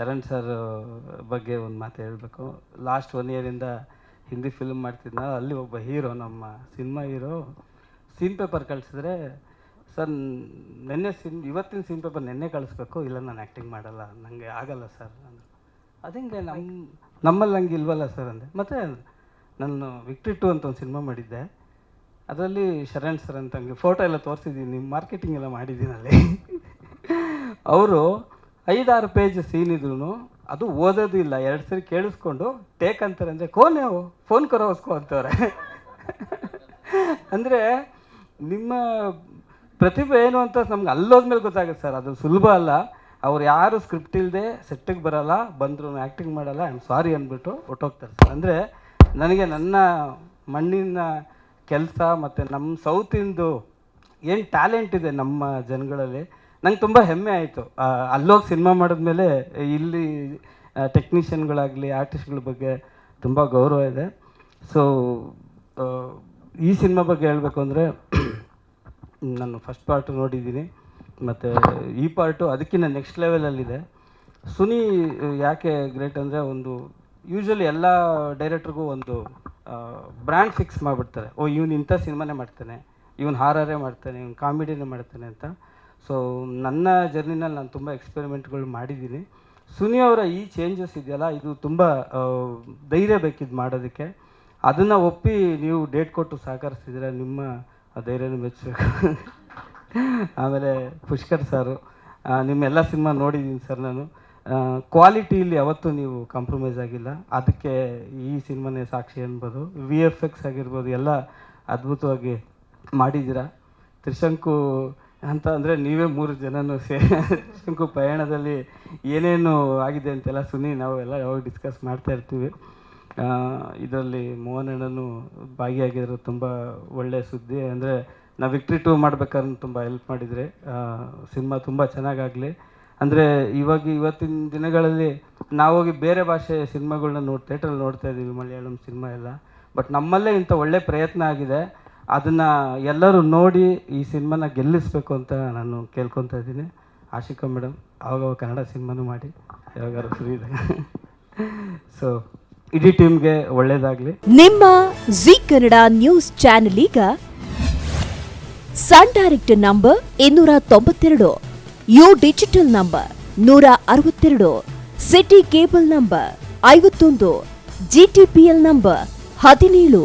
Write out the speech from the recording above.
Sharan sir ಬಗ್ಗೆ ಒಂದು ಮಾತು ಹೇಳಬೇಕು. ಲಾಸ್ಟ್ ಒನ್ ಇಯರಿಂದ ಹಿಂದಿ ಫಿಲ್ಮ್ ಮಾಡ್ತಿದ್ನ. ಅಲ್ಲಿ ಒಬ್ಬ ಹೀರೋ ನಮ್ಮ ಸಿನಿಮಾ ಹೀರೋ ಸೀನ್ ಪೇಪರ್ ಕಳಿಸಿದ್ರೆ, ಸರ್, ನೆನ್ನೆ ಸಿನ್ ಇವತ್ತಿನ ಸೀನ್ ಪೇಪರ್ ನೆನ್ನೆ ಕಳಿಸ್ಬೇಕು, ಇಲ್ಲ ನಾನು ಆ್ಯಕ್ಟಿಂಗ್ ಮಾಡಲ್ಲ ನನಗೆ ಆಗಲ್ಲ ಸರ್, ಅಂದರು. ಅದಂಗೆ ನಮ್ಮ ನಮ್ಮಲ್ಲಿ ನಂಗೆ ಇಲ್ವಲ್ಲ ಸರ್ ಅಂದೆ. ಮತ್ತು ನಾನು ವಿಕ್ಟ್ರಿ ಟು ಅಂತ ಒಂದು ಸಿನಿಮಾ ಮಾಡಿದ್ದೆ. ಅದರಲ್ಲಿ ಶರಣ್ ಸರ್ ಅಂತ ಹಂಗೆ ಫೋಟೋ ಎಲ್ಲ ತೋರಿಸಿದ್ದೀನಿ ಮಾರ್ಕೆಟಿಂಗ್ ಎಲ್ಲ ಮಾಡಿದ್ದೀನಲ್ಲಿ ಅವರು ಐದಾರು ಪೇಜ್ ಸೀನ್ ಇದ್ರು ಅದು ಓದೋದು ಇಲ್ಲ. ಎರಡು ಸರಿ ಕೇಳಿಸ್ಕೊಂಡು ಟೇಕ್ ಅಂತಾರೆ. ಅಂದರೆ ಕೋನ್ ನೀವು ಫೋನ್ ಕರೋಸ್ಕೋ ಅಂತವ್ರೆ. ಅಂದರೆ, ನಿಮ್ಮ ಪ್ರತಿಭೆ ಏನು ಅಂತ ನಮ್ಗೆ ಅಲ್ಲೋದ್ಮೇಲೆ ಗೊತ್ತಾಗುತ್ತೆ ಸರ್. ಅದು ಸುಲಭ ಅಲ್ಲ. ಅವ್ರು ಯಾರು ಸ್ಕ್ರಿಪ್ಟ್ ಇಲ್ಲದೆ ಸೆಟ್ಟಿಗೆ ಬರಲ್ಲ ಬಂದರೂ ಆ್ಯಕ್ಟಿಂಗ್ ಮಾಡಲ್ಲ. ಐ ಆಮ್ ಸಾರಿ ಅಂದ್ಬಿಟ್ಟು ಹೊಟ್ಟೋಗ್ತಾರೆ ಸರ್. ಅಂದರೆ, ನನಗೆ ನನ್ನ ಮಣ್ಣಿನ ಕೆಲಸ ಮತ್ತು ನಮ್ಮ ಸೌತಿಂದು ಏನು ಟ್ಯಾಲೆಂಟ್ ಇದೆ ನಮ್ಮ ಜನಗಳಲ್ಲಿ ನಂಗೆ ತುಂಬ ಹೆಮ್ಮೆ ಆಯಿತು. ಅಲ್ಲೋಗಿ ಸಿನಿಮಾ ಮಾಡಿದ್ಮೇಲೆ ಇಲ್ಲಿ ಟೆಕ್ನಿಷಿಯನ್ಗಳಾಗಲಿ ಆರ್ಟಿಸ್ಟ್ಗಳ ಬಗ್ಗೆ ತುಂಬ ಗೌರವ ಇದೆ. ಸೊ ಈ ಸಿನಿಮಾ ಬಗ್ಗೆ ಹೇಳಬೇಕು ಅಂದರೆ, ನಾನು ಫಸ್ಟ್ ಪಾರ್ಟು ನೋಡಿದ್ದೀನಿ. ಮತ್ತು ಈ ಪಾರ್ಟು ಅದಕ್ಕಿಂತ ನೆಕ್ಸ್ಟ್ ಲೆವೆಲಲ್ಲಿದೆ ಸುನಿ ಯಾಕೆ ಗ್ರೇಟ್ ಅಂದರೆ ಒಂದು ಯೂಶ್ವಲಿ ಎಲ್ಲ ಡೈರೆಕ್ಟ್ರಿಗೂ ಒಂದು ಬ್ರ್ಯಾಂಡ್ ಫಿಕ್ಸ್ ಮಾಡಿಬಿಡ್ತಾರೆ. ಓ, ಇವನು ಇಂಥ ಸಿನಿಮಾನೇ ಮಾಡ್ತಾನೆ. ಇವನು ಹಾರರೇ ಮಾಡ್ತಾನೆ, ಇವನು ಕಾಮಿಡಿನೇ ಮಾಡ್ತಾನೆ ಅಂತ. ಸೊ ನನ್ನ ಜರ್ನಿನಲ್ಲಿ ನಾನು ತುಂಬ ಎಕ್ಸ್ಪೆರಿಮೆಂಟ್ಗಳು ಮಾಡಿದ್ದೀನಿ. ಸುನಿ ಅವರ ಈ ಚೇಂಜಸ್ ಇದೆಯಲ್ಲ, ಇದು ತುಂಬ ಧೈರ್ಯ ಬೇಕಿದ್ದು ಮಾಡೋದಕ್ಕೆ. ಅದನ್ನು ಒಪ್ಪಿ ನೀವು ಡೇಟ್ ಕೊಟ್ಟು ಸಹಕರಿಸಿದ್ರೆ ನಿಮ್ಮ ಧೈರ್ಯನ ಮೆಚ್ಚಬೇಕು ಆಮೇಲೆ ಪುಷ್ಕರ್ ಸಾರು. ನಿಮ್ಮೆಲ್ಲ ಸಿನಿಮಾ ನೋಡಿದ್ದೀನಿ ಸರ್ ನಾನು. ಕ್ವಾಲಿಟಿಯಲ್ಲಿ ಯಾವತ್ತೂ ನೀವು ಕಾಂಪ್ರಮೈಸ್ ಆಗಿಲ್ಲ. ಅದಕ್ಕೆ ಈ ಸಿನಿಮಾನೇ ಸಾಕ್ಷಿ ಅನ್ಬೋದು. ವಿ ಎಫ್ ಎಕ್ಸ್ ಆಗಿರ್ಬೋದು, ಎಲ್ಲ ಅದ್ಭುತವಾಗಿ ಮಾಡಿದ್ದೀರಾ. ತ್ರಿಶಂಕು ಅಂತ ಅಂದರೆ ನೀವೇ ಮೂರು ಜನನು ಸೇ, ಶಂಕು ಪ್ರಯಾಣದಲ್ಲಿ ಏನೇನು ಆಗಿದೆ ಅಂತೆಲ್ಲ ಸುನಿ ನಾವು ಎಲ್ಲ ಯಾವಾಗ ಡಿಸ್ಕಸ್ ಮಾಡ್ತಾ ಇರ್ತೀವಿ. ಇದರಲ್ಲಿ ಮೋಹನಣ್ಣನು ಭಾಗಿಯಾಗಿದ್ರು, ತುಂಬ ಒಳ್ಳೆಯ ಸುದ್ದಿ. ಅಂದರೆ ನಾವು ವಿಕ್ಟ್ರಿ ಟೂ ಮಾಡ್ಬೇಕಾದ್ರೆ ತುಂಬ ಹೆಲ್ಪ್ ಮಾಡಿದರೆ. ಸಿನಿಮಾ ತುಂಬ ಚೆನ್ನಾಗಾಗಲಿ. ಅಂದರೆ ಇವಾಗ ಇವತ್ತಿನ ದಿನಗಳಲ್ಲಿ ನಾವೋಗಿ ಬೇರೆ ಭಾಷೆ ಸಿನಿಮಾಗಳನ್ನ ನೋಡಿ ಥಿಯೇಟ್ರಲ್ಲಿ ನೋಡ್ತಾ ಇದ್ದೀವಿ, ಮಲಯಾಳಂ ಸಿನಿಮಾ ಎಲ್ಲ. ಬಟ್ ನಮ್ಮಲ್ಲೇ ಇಂಥ ಒಳ್ಳೆ ಪ್ರಯತ್ನ ಆಗಿದೆ. ಅದನ್ನು ಎಲ್ಲರೂ ನೋಡಿ ಈ ಸಿನಿಮಾನ ಗೆಲ್ಲಿಸ್ಬೇಕು ಅಂತ ನಾನು ಕೇಳ್ಕೊತಾ ಇದ್ದೀನಿ. ಆಶಿಕಾ ಮೇಡಮ್ ಆವಾಗ ಕನ್ನಡ ಸಿನಿಮಾನು ಮಾಡಿ. ಯಾವಾಗಾರು ಫ್ರೀ ಇದೆ ಸೊ ಇಡೀ ಟೀಮ್ಗೆ ಒಳ್ಳೇದಾಗಲಿ. ನಿಮ್ಮ ಜಿ ಕನ್ನಡ ನ್ಯೂಸ್ ಚಾನೆಲ್ ಈಗ ಸನ್ ಡೈರೆಕ್ಟ್ ನಂಬರ್ ಇನ್ನೂರ ತೊಂಬತ್ತೆರಡು, ಯು ಡಿಜಿಟಲ್ ನಂಬರ್ ನೂರ ಅರವತ್ತೆರಡು, ಸಿಟಿ ಕೇಬಲ್ ನಂಬರ್ ಐವತ್ತೊಂದು ಜಿಟಿಪಿಎಲ್ ನಂಬರ್ ಹದಿನೇಳು.